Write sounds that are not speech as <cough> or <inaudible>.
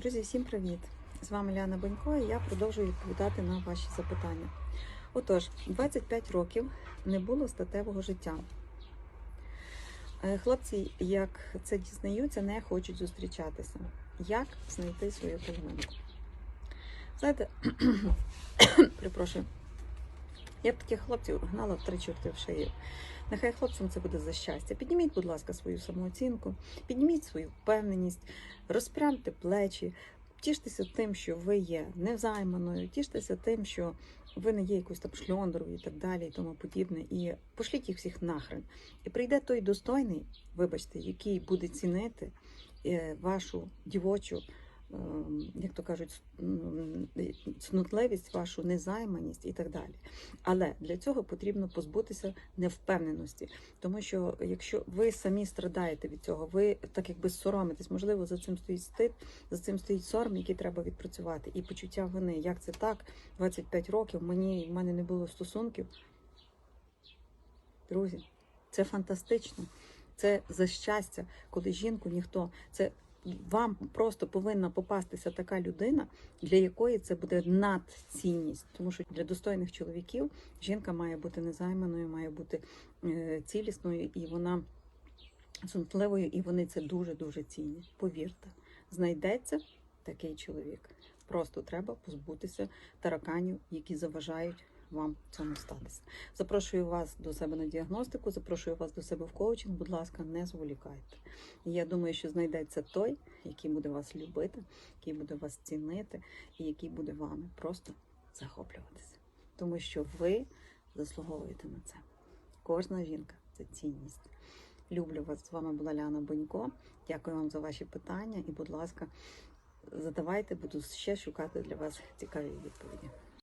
Друзі, всім привіт! З вами Ляна Бонько і я продовжую відповідати на ваші запитання. Отож, 25 років не було статевого життя. Е, Хлопці, як це дізнаються, не хочуть зустрічатися. Як знайти свою половинку? Знаєте, <clears throat> припрошую, я б таких хлопців гнала в три чорти в шиї. Нехай хлопцям це буде за щастя. Підніміть, будь ласка, свою самооцінку, підніміть свою впевненість, розпрямте плечі, тіштеся тим, що ви є невзайманою, тіштеся тим, що ви не є якоюсь там шльондрою і так далі, і тому подібне. І пошліть їх всіх нахрен. І прийде той достойний, вибачте, який буде цінити е, вашу дівочу. Ем, Як то кажуть, цнутливість, вашу незайманість і так далі. Але для цього потрібно позбутися невпевненості, тому що якщо ви самі страдаєте від цього, ви так якби соромитесь, можливо, за цим стоїть стид, за цим стоїть сором, який треба відпрацювати, і почуття вини. Як це так? 25 років мені в мене не було стосунків. Друзі, це фантастично. Це за щастя, коли жінку ніхто це. Вам просто повинна попастися така людина, для якої це буде надцінність. Тому що для достойних чоловіків жінка має бути незайманою, має бути е, цілісною, і вона цнутливою, і вони це дуже дуже цінні. Повірте, знайдеться такий чоловік. Просто треба позбутися тараканів, які заважають вам цьому статися. Запрошую вас до себе на діагностику, запрошую вас до себе в коучинг. Будь ласка, не зволікайте. І я думаю, що знайдеться той, який буде вас любити, який буде вас цінити, і який буде вами просто захоплюватися. Тому що ви заслуговуєте на це. Кожна жінка це цінність. Люблю вас. З вами була Ляна Бонько. Дякую вам за ваші питання. І, будь ласка, задавайте, буду ще шукати для вас цікаві відповіді.